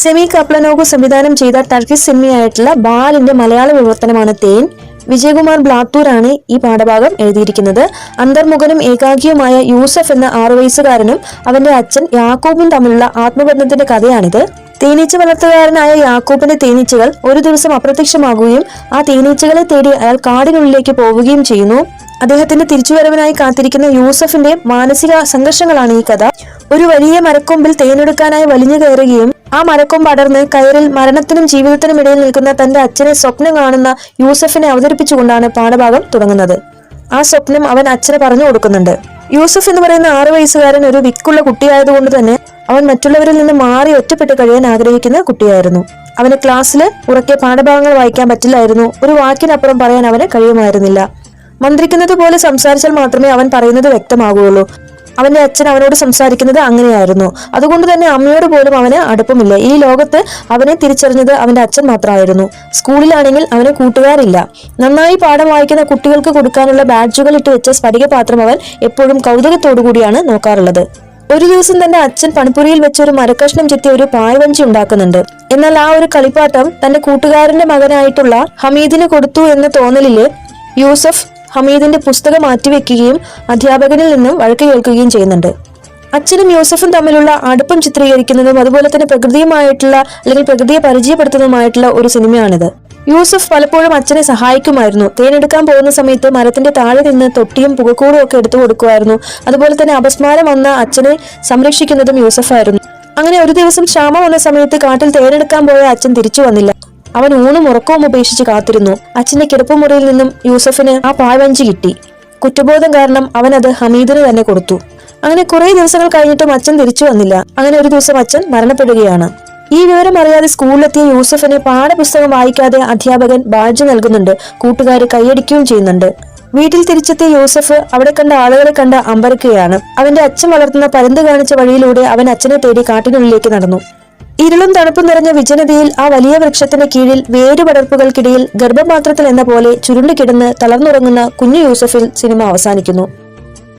Semi കപ്ലനോഗു സംവിധാനം ചെയ്ത Turkish സിനിമയായിട്ടുള്ള ബാലിന്റെ മലയാള വിവർത്തനമാണ് തേൻ. വിജയകുമാർ ബ്ലാത്തൂരാണ് ഈ പാഠഭാഗം എഴുതിയിരിക്കുന്നത്. അന്തർമുഖനും ഏകാഗിയുമായ യൂസഫ് എന്ന ആറു വയസ്സുകാരനും അവന്റെ അച്ഛൻ യാക്കൂബും തമ്മിലുള്ള ആത്മബന്ധത്തിന്റെ കഥയാണിത്. തേനീച്ച വളർത്തുകാരനായ യാക്കൂബിന്റെ തേനീച്ചകൾ ഒരു ദിവസം അപ്രത്യക്ഷമാകുകയും ആ തേനീച്ചകളെ തേടി അയാൾ കാടിനുള്ളിലേക്ക് പോവുകയും ചെയ്യുന്നു. അദ്ദേഹത്തിന്റെ തിരിച്ചുവരവിനായി കാത്തിരിക്കുന്ന യൂസഫിന്റെ മാനസിക സംഘർഷങ്ങളാണ് ഈ കഥ. ഒരു വലിയ മരക്കൊമ്പിൽ തേനെടുക്കാനായി വലിഞ്ഞു കയറുകയും ആ മരക്കൊമ്പ് അടർന്ന് കയറിൽ മരണത്തിനും ജീവിതത്തിനും ഇടയിൽ നിൽക്കുന്ന തന്റെ അച്ഛനെ സ്വപ്നം കാണുന്ന യൂസഫിനെ അവതരിപ്പിച്ചുകൊണ്ടാണ് പാഠഭാഗം തുടങ്ങുന്നത്. ആ സ്വപ്നം അവൻ അച്ഛന് പറഞ്ഞു കൊടുക്കുന്നുണ്ട്. യൂസഫ് എന്ന് പറയുന്ന ആറു വയസ്സുകാരൻ ഒരു വിക്കുള്ള കുട്ടിയായതുകൊണ്ട് തന്നെ അവൻ മറ്റുള്ളവരിൽ നിന്ന് മാറി ഒറ്റപ്പെട്ട് കഴിയാൻ ആഗ്രഹിക്കുന്ന കുട്ടിയായിരുന്നു. അവന് ക്ലാസ്സിൽ ഉറക്കെ പാഠഭാഗങ്ങൾ വായിക്കാൻ പറ്റില്ലായിരുന്നു. ഒരു വാക്കിനപ്പുറം പറയാൻ അവന് കഴിയുമായിരുന്നില്ല. മന്ത്രിക്കുന്നത് പോലെ സംസാരിച്ചാൽ മാത്രമേ അവൻ പറയുന്നത് വ്യക്തമാകുകയുള്ളൂ. അവന്റെ അച്ഛൻ അവനോട് സംസാരിക്കുന്നത് അങ്ങനെയായിരുന്നു. അതുകൊണ്ട് തന്നെ അമ്മയോട് പോലും അവന് അടുപ്പമില്ല. ഈ ലോകത്ത് അവനെ തിരിച്ചറിഞ്ഞത് അവന്റെ അച്ഛൻ മാത്രമായിരുന്നു. സ്കൂളിലാണെങ്കിൽ അവന് കൂട്ടുകാരില്ല. നന്നായി പാഠം വായിക്കുന്ന കുട്ടികൾക്ക് കൊടുക്കാനുള്ള ബാഡ്ജുകൾ ഇട്ട് വെച്ച സ്ഫടിക പാത്രം അവൻ എപ്പോഴും കൗതുകത്തോടു കൂടിയാണ് നോക്കാറുള്ളത്. ഒരു ദിവസം തന്റെ അച്ഛൻ പണിപ്പുരിയിൽ വെച്ച് ഒരു മരക്കഷ്ണം ചെത്തി ഒരു പായവഞ്ചി ഉണ്ടാക്കുന്നുണ്ട്. എന്നാൽ ആ ഒരു കളിപ്പാട്ടം തന്റെ കൂട്ടുകാരന്റെ മകനായിട്ടുള്ള ഹമീദിന് കൊടുത്തു എന്ന തോന്നലിൽ യൂസഫ് ഹമീദിന്റെ പുസ്തകം മാറ്റിവെക്കുകയും അധ്യാപകനിൽ നിന്നും വഴക്ക് കേൾക്കുകയും ചെയ്യുന്നുണ്ട്. അച്ഛനും യൂസഫും തമ്മിലുള്ള അടുപ്പം ചിത്രീകരിക്കുന്നതും അതുപോലെ തന്നെ പ്രകൃതിയുമായിട്ടുള്ള അല്ലെങ്കിൽ പ്രകൃതിയെ പരിചയപ്പെടുത്തുന്നതുമായിട്ടുള്ള ഒരു സിനിമയാണിത്. യൂസഫ് പലപ്പോഴും അച്ഛനെ സഹായിക്കുമായിരുന്നു. തേനെടുക്കാൻ പോകുന്ന സമയത്ത് മരത്തിന്റെ താഴെ നിന്ന് തൊട്ടിയും പുകക്കൂടും ഒക്കെ എടുത്തു കൊടുക്കുമായിരുന്നു. അതുപോലെ തന്നെ അപസ്മാരം വന്ന അച്ഛനെ സംരക്ഷിക്കുന്നതും യൂസഫായിരുന്നു. അങ്ങനെ ഒരു ദിവസം ക്ഷാമം വന്ന സമയത്ത് കാട്ടിൽ തേനെടുക്കാൻ പോയ അച്ഛൻ തിരിച്ചു വന്നില്ല. അവൻ ഊണും ഉറക്കവും ഉപേക്ഷിച്ച് കാത്തിരുന്നു. അച്ഛന്റെ കിടപ്പുമുറിയിൽ നിന്നും യൂസഫിന് ആ പായവഞ്ചി കിട്ടി. കുറ്റബോധം കാരണം അവൻ അത് ഹമീദിന് തന്നെ കൊടുത്തു. അങ്ങനെ കുറെ ദിവസങ്ങൾ കഴിഞ്ഞിട്ടും അച്ഛൻ തിരിച്ചു വന്നില്ല. അങ്ങനെ ഒരു ദിവസം അച്ഛൻ മരണപ്പെടുകയാണ്. ഈ വിവരം അറിയാതെ സ്കൂളിലെത്തിയ യൂസഫിന് പാഠപുസ്തകം വായിക്കാതെ അധ്യാപകൻ ബാഡ്ജ് നൽകുന്നുണ്ട്. കൂട്ടുകാർ കൈയടിക്കുകയും ചെയ്യുന്നുണ്ട്. വീട്ടിൽ തിരിച്ചെത്തിയ യൂസഫ് അവിടെ കണ്ട ആളുകളെ കണ്ട് അമ്പരക്കുകയാണ്. അവന്റെ അച്ഛൻ വളർത്തുന്ന പരുന്ത് കാണിച്ച വഴിയിലൂടെ അവൻ അച്ഛനെ തേടി കാട്ടിനുള്ളിലേക്ക് നടന്നു. ഇരുളും തണുപ്പും നിറഞ്ഞ വിജനതയിൽ ആ വലിയ വൃക്ഷത്തിന് കീഴിൽ വേരുപടർപ്പുകൾക്കിടയിൽ ഗർഭപാത്രത്തിൽ എന്ന പോലെ ചുരുണ്ടുകിടന്ന് തളർന്നുറങ്ങുന്ന കുഞ്ഞു യൂസഫിൽ സിനിമ അവസാനിക്കുന്നു.